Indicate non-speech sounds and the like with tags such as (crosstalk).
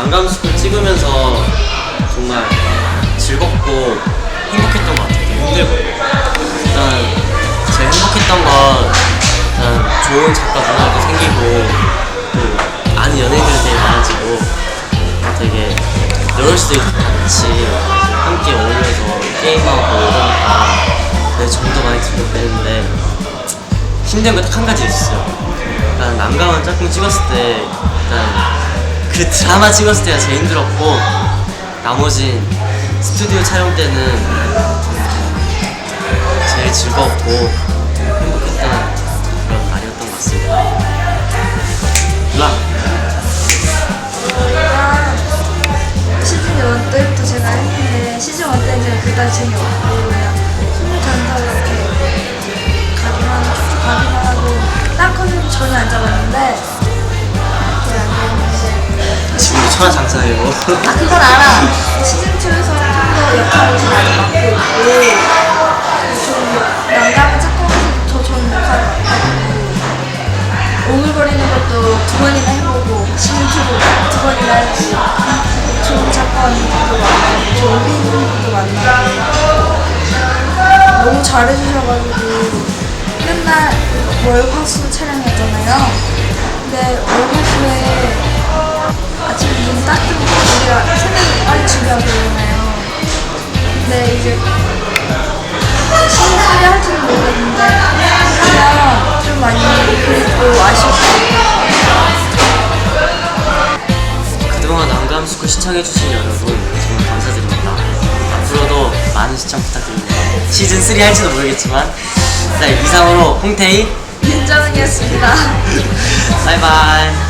난감스쿨 찍으면서 정말 즐겁고 행복했던 것 같아요. 되게 힘들고. 일단 제일 행복했던 건 일단 좋은 작가 누나도 생기고 또 아는 연예인들이 되게 많아지고 되게 여러 시대 같이 함께 어울려서 게임하고 이러니까 되게 정도 많이 들고 그랬는데 힘든 거 딱 한 가지 있었어요. 일단 난감한 짝꿍 찍었을 때 일단 그 드라마 찍었을 때가 제일 힘들었고 나머지 스튜디오 촬영 때는 제일 즐거웠고 행복했던 그런 날이었던 것 같습니다. 라 시즌 1 때부터 제가 했는데 시즌 1 때는 제가 그다지 재미없고 천하장사예요. 아 그건 알아 시즌 2에서 좀더 역할을 좀 많이 맡고 있고 좀 난감한 짝꿍에서도 저는 역할을 맡고 오글거리는 것도 두 번이나 해보고 시즌 2도 두 번이나 해보고 좋은 작가님도 만나고 좋은 팬분들도 만나고 너무 잘해주셔가지고 맨날 월화수 촬영이었잖아요 이제 신나게 할지는 모르겠는데 하면 좀 많이 그립고 아쉽고 그동안 난감스쿨 시청해주신 여러분 정말 감사드립니다. 앞으로도 많은 시청 부탁드립니다. 시즌 3 할지도 모르겠지만 자 이상으로 홍태희 윤정은이었습니다 (laughs) 바이바이